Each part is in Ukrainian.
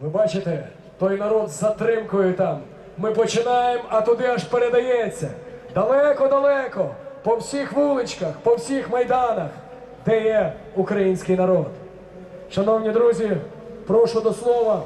Ви бачите, той народ з затримкою там. Ми починаємо, а туди аж передається. Далеко-далеко, по всіх вуличках, по всіх майданах, де є український народ. Шановні друзі, прошу до слова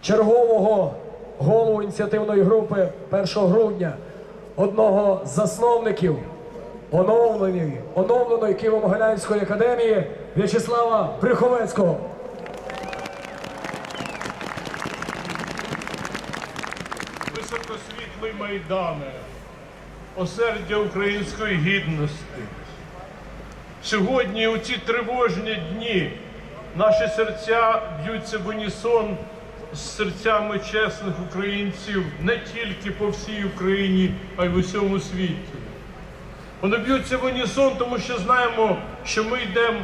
чергового голову ініціативної групи 1 грудня, одного з засновників оновленої, оновленої Києво-Могилянської академії В'ячеслава Брюховецького. Високосвітлий Майдане, осердя української гідності. Сьогодні, у ці тривожні дні, наші серця б'ються в унісон з серцями чесних українців не тільки по всій Україні, а й в усьому світі. Вони б'ються в унісон, тому що знаємо, що ми йдемо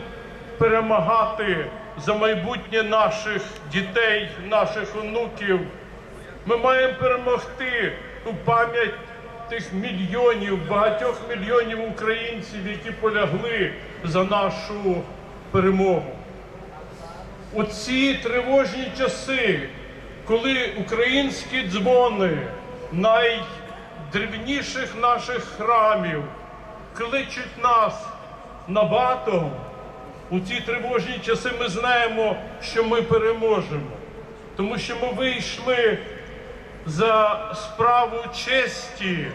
перемагати за майбутнє наших дітей, наших онуків. Ми маємо перемогти у пам'ять тих мільйонів, багатьох мільйонів українців, які полягли за нашу перемогу. У ці тривожні часи, коли українські дзвони найдревніших наших храмів кличуть нас на батом, у ці тривожні часи ми знаємо, що ми переможемо, тому що ми вийшли за справу честі.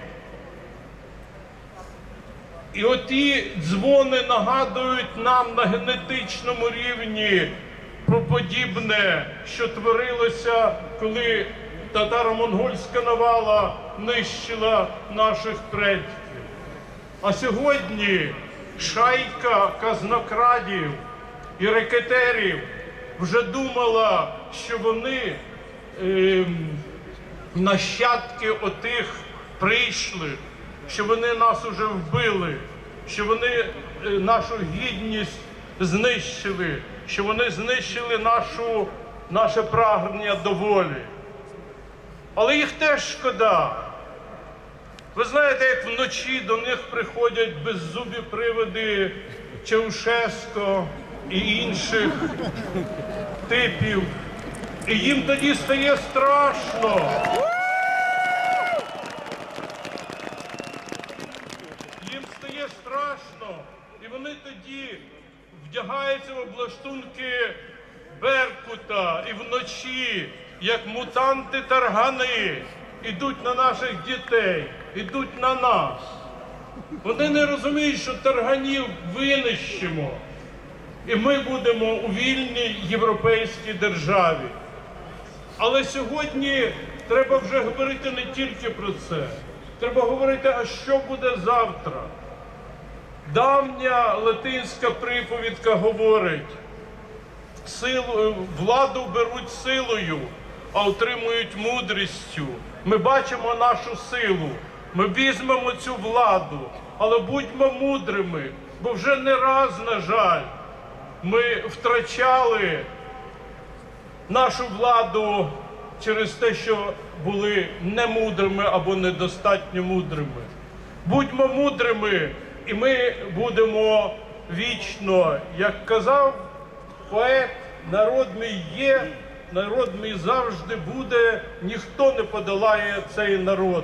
І оті дзвони нагадують нам на генетичному рівні про подібне, що творилося, коли татаро-монгольська навала нищила наших предків. А сьогодні шайка казнокрадів і рекетерів вже думала, що вони ем, нащадки отих прийшли, що вони нас уже вбили, що вони е, нашу гідність знищили, що вони знищили нашу, наше прагнення до волі. Але їх теж шкода. Ви знаєте, як вночі до них приходять беззубі приводи Чаушеско і інших типів. І їм тоді стає страшно. Їм стає страшно. І вони тоді вдягаються в облаштунки Беркута і вночі, як мутанти таргани, ідуть на наших дітей, ідуть на нас. Вони не розуміють, що тарганів винищимо. І ми будемо у вільній європейській державі. Але сьогодні треба вже говорити не тільки про це. Треба говорити, а що буде завтра. Давня латинська приповідка говорить, силу, владу беруть силою, а отримують мудрістю. Ми бачимо нашу силу, ми візьмемо цю владу, але будьмо мудрими, бо вже не раз, на жаль, ми втрачали нашу владу через те, що були немудрими або недостатньо мудрими. Будьмо мудрими, і ми будемо вічно, як казав поет, народ мій є, народ мій завжди буде, ніхто не подолає цей народ.